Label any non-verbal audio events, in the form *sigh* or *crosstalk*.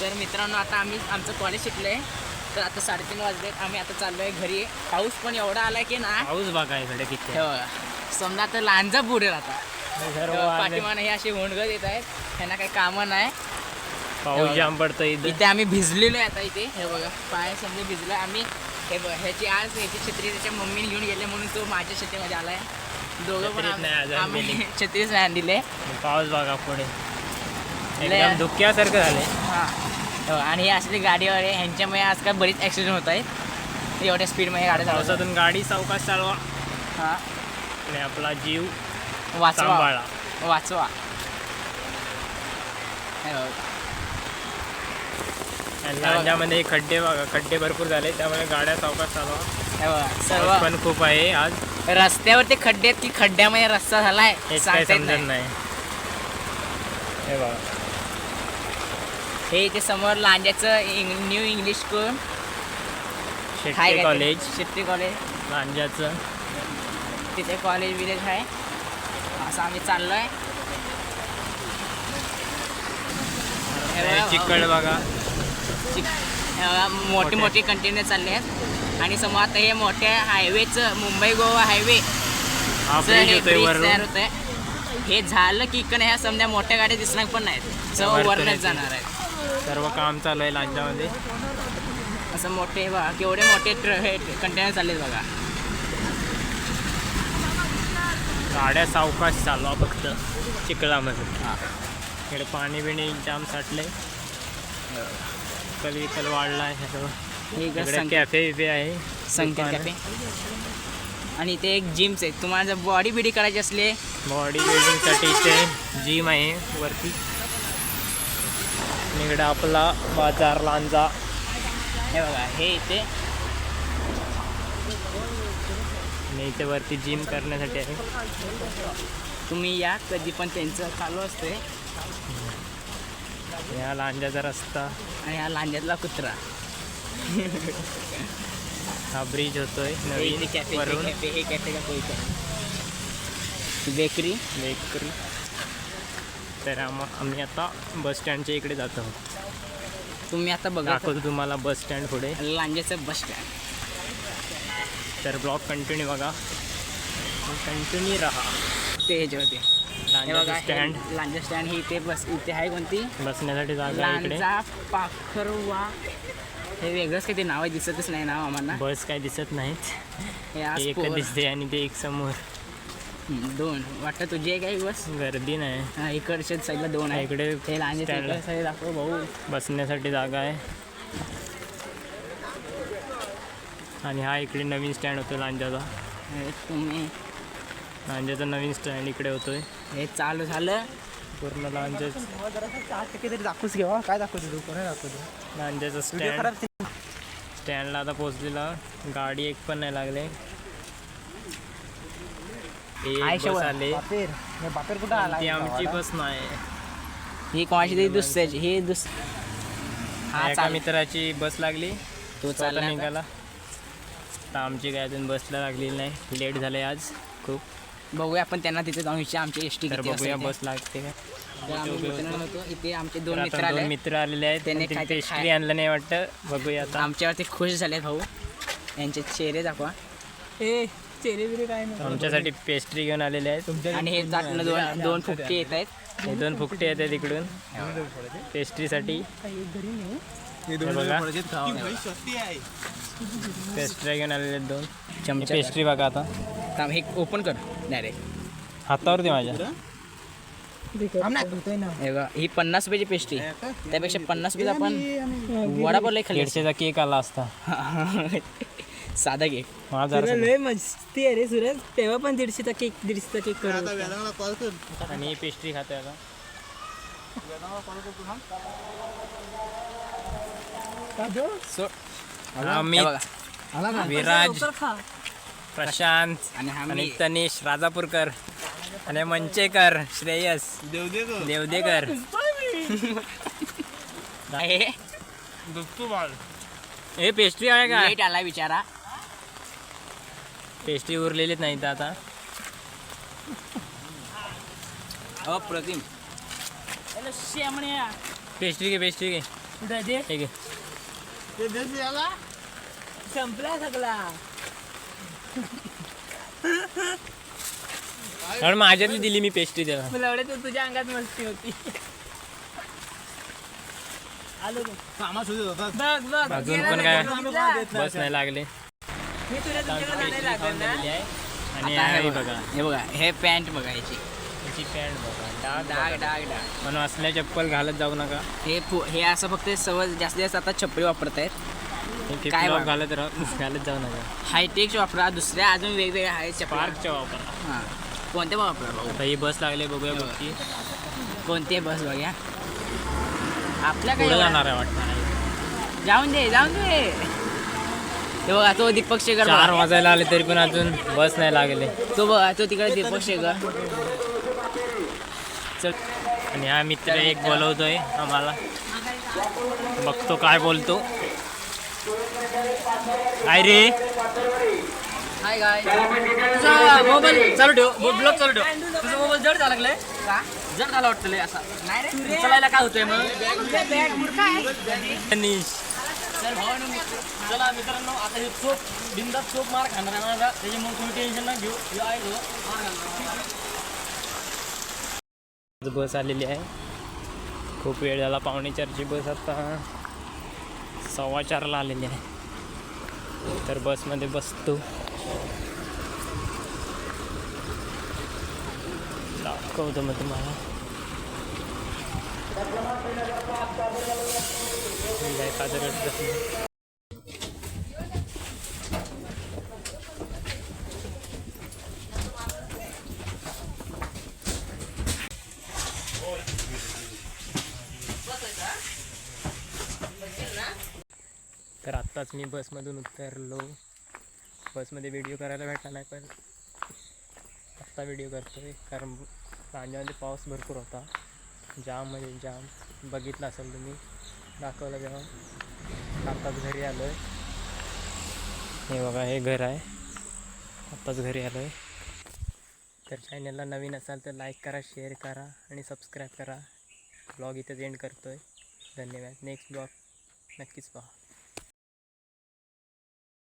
तर मित्रांनो आता आम्ही आमचं कॉलेज शिकलोय. तर आता साडेतीन वाजलेत आम्ही आता चाललोय घरी. पाऊस पण एवढा आलाय की ना पाऊस बघा इकडे किती हे. बघा. समजा आता लांजा बुडेल आता हे. पाठीमाने हे असे होणगत येत आहेत. ह्यांना काही कामं नाही. पाऊस जाम पडतो इथं. आम्ही भिजलेलो आहे आता इथे. हे बघा पाय समजे भिजलोय आम्ही हे बघा ह्याची आज ह्याची छत्री त्याच्या मम्मीने घेऊन गेले म्हणून तो माझ्या छत्रीमध्ये आलाय. दोघं पण आम्ही-. *laughs* छत्रीच नाही आणलेले. पाऊस बघा पुढे. एकदम धुक्यासारखं झाले हां. हो, आणि हे असले गाडीवर ह्यांच्यामुळे आजकाल बरीच ॲक्सिडेंट होत आहेत. एवढ्या स्पीडमध्ये गाड्या चालवतात. पावसातून गाडी सावकाश चालवा. हां. आणि आपला जीव वाचवा. सांभाळा. वाचवा. हे. आणि लांजामध्ये खड्डे बघा खड्डे भरपूर झाले. त्यामुळे गाड्या सावकाश चालवा. हे पाऊस सर्व पण खूप आहे आज. रस्त्यावरती खड्डे आहेत की खड्ड्यामध्ये रस्ता झालाय? हेच काही सांगता येत समजत नाही. नाही. हे बघा. हे इथे समोर लांज्याचं इंग new English school Shetty college Shetty college लांजाचं तिथे कॉलेज विलेज आहे. असं आम्ही चाललोय. हे बघा, चिकड बघा. चिक- मोठे मोठे. मोठे कंटेनर चालले आहेत. आणि समोर आता हे मोठ्या हायवेचं मुंबई गोवा हायवे हा ब्रिज होतोय तयार वरून. होतंय. हे झालं की इकडे ह्या समजा मोठ्या गाड्या दिसणार पण नाहीत. सर्व वरतून वरनच येतील. जाणार आहेत. सर्व काम चालू आहे लांजामध्ये. असं मोठे बघा केवढे मोठे ट्र हे कंटेनर चाललेत बघा. गाड्या सावकाश चालवा फक्त चिखलामध्ये. इकडे पाणी बिणी जाम साठले कल विकल वाढला आहे. सर्व. हे इकडे कॅफे बिफे आहे. संकेत दुकानं. कॅफे आणि इथे एक जिम्स आहे. तुम्हाला जर बॉडी बिडी करायची असली बॉडी बिल्डिंगसाठी इथे जिम आहे वरती. आणि इकडे आपला बाजार लांजा. हे बघा हे इथे. आणि इथे वरती जिम करण्यासाठी आहे. तुम्ही या कधी पण त्यांचं चालू असते हा लांजाचा रस्ता. आणि हा लांज्यातला कुत्रा. *laughs* हा ब्रिज होतोय नवीन कॅफे हे कॅफे का बेकरी बेकरी तर आम आम्ही आता बस स्टँडच्या इकडे जात आहोत. तुम्ही आता बघा. दाखवतो तुम्हाला बस स्टँड पुढे. लांज्याचं बस स्टँड. तर ब्लॉग कंटिन्यू बघा. कंटिन्यू राहा. ते ह्याच्यावरती लांजाचं स्टँड. लांजा स्टँड ही इथे बस इथे आहे कोणती? बसण्यासाठी जागा इकडे. पाखरवा. हे वेगळंच काही ते नाव दिसतच नाही नाव आम्हाला. बस काय दिसत नाहीत. हे दिसते आणि ते एक समोर. दोन. वाटतं तुझी आहे काय बस? गर्दी नाही. हा, इकडच्या साईडला दोन आहे. इकडे हे साईड दाखव भाऊ. बसण्यासाठी जागा आहे. आणि हा इकडे नवीन स्टँड होतो लांजाचा. हे तुम्ही. लांजाचा नवीन स्टँड इकडे होतोय. हे चालू झालं. पूर्ण लांजा तरी दाखवूच घेवा काय दाखवतो तू कोणी दाखवतो लांजाचा स्टँड स्टँडला आता पोहोचलेला. गाडी एक पण नाही लागले. एक बस आले. ती आमची बस नाही. ही कोणाची तरी दुसऱ्याची हे दुस हा एका चाल. मित्राची बस लागली. तो चालला आता. निघाला. तर आमची काय अजून बसला लागलेली नाही. लेट झाले आज. खूप. बघूया आपण त्यांना तिथे जाऊन विचार. आमची एस टी तर बघूया बस लागते का? इथे आमचे दोन तर मित्र आता आले. मित्र आलेले आहेत. त्यांनी पण काहीतरी पेस्ट्री खाय- आणलं नाही वाटतं. बघूया आता. आमच्यावरती खुश झाले भाऊ. यांचे चेहरे दाखवा. ए चेहरे बिरे काय आमच्यासाठी पेस्ट्री घेऊन आलेले आहेत. आणि हे जातनं दोन दोन फुटके येत आहेत. हे दोन फुकटे येतात इकडून. पेस्ट्रीसाठी हे बघा. पेस्ट्री घेऊन आलेले आहेत दोन. चमचा पेस्ट्री बघा आता. थांब, हे ओपन कर. डायरेक्ट हातावरती माझ्या. हे बघा ही पन्नास रुपयाची पेस्ट्री त्यापेक्षा पन्नास रुपये आपण वडापाव लई खाल्ली दीडशेचा केक आला असता. *laughs* साधा केक. माझा लय मस्ती आहे रे सुरज. तेव्हा पण दीडशेचा केक दीडशेचा केक करत आणि ही पेस्ट्री खातोय आता. सो अमित बघा. विराज प्रशांत आणि हा आणि मी. तनिष राजापूरकर आणि मंचेकर श्रेयस देवदेकर. हे हे पेस्ट्री आहे का? लेट आला बिचारा. पेस्ट्री उरलेलीच नाही तर आता. अप्रतिम पेस्ट्री घे पेस्ट्री घे. कुठं ते? ठीक आहे संपला सगळा. कारण माझ्यातली दिली मी पेस्ट्री त्याला. मला एवढे तू तुझ्या अंगात मस्ती होती. आलो. बघ. बघ बघ. अजून गेला पण ना काय? बघितला? बस नाही लागले. मी तुला तुमच्याकडे जाणे लागेल ना? आणि आता हे हे बघा. बघा हे बघा हे पॅन्ट बघा याची. त्याची पॅन्ट बघा. डाग डाग बघा. डाग डाग पण असल्या चप्पल घालत जाऊ नका. हे फु- हे असं फक्त सवय जास्तीत जास्त आता छपरी वापरत आहेत हे काय flip-flop बघा? घालत राह घालत जाऊ नका. हायटेक्स वापरा दुसऱ्या अजून वेगवेगळ्या आहेत चपला पार्कच्या वापरा. हां. कोणत्या पण वापरा भाऊ. आता ही बस लागले बघूया हे कुठची कोणते बस बघा आपल्या पुढे काय जाणार आहे वाटतं. जाऊन दे जाऊन दे. हे बघा तो दीपक शेगर चार. वाजायला आले तरी पण अजून बस नाही लागले. तो बघा तो तिकडे दीपक शेगर चल. आणि हा मित्र एक बोलवतोय आम्हाला. बघतो काय बोलतो. काय रे. हाय गाय तुझा मोबाईल चालू ठेव. ब्लॉग चालू ठेव. तुझा मोबाईल जड झाला लागलाय का? जड झाला वाटतं असा. नाही रे. चालायला काय होतंय मग? तर चला मित्रांनो आता हे चोप बिंदात चोप मार खाणार आहे माझा. त्याच्यामुळे तुम्ही टेन्शन ना घेऊ. हे आहे तो मार बस आलेली आहे. खूप वेळ झाला पावणे चारची बस आता. सव्वा चारला आलेली आहे. तर बसमध्ये बसतो. दाखवतो मग तुम्हाला. तर आत्ताच मी बसमधून उतरलो. बसमध्ये व्हिडिओ करायला भेटला नाही पण आत्ता व्हिडिओ करतोय. कारण रांजामध्ये पाऊस भरपूर होता. जाम म्हणजे जाम. बघितलं असेल तुम्ही. दाखवलं जेव्हा आत्ताच घरी आलो आहे हे बघा हे घर आहे. आत्ताच घरी आलो आहे तर चॅनलला नवीन असाल तर लाईक करा शेअर करा आणि सबस्क्राईब करा. ब्लॉग इथेच एंड करतो आहे धन्यवाद. नेक्स्ट ब्लॉग नक्कीच पहा.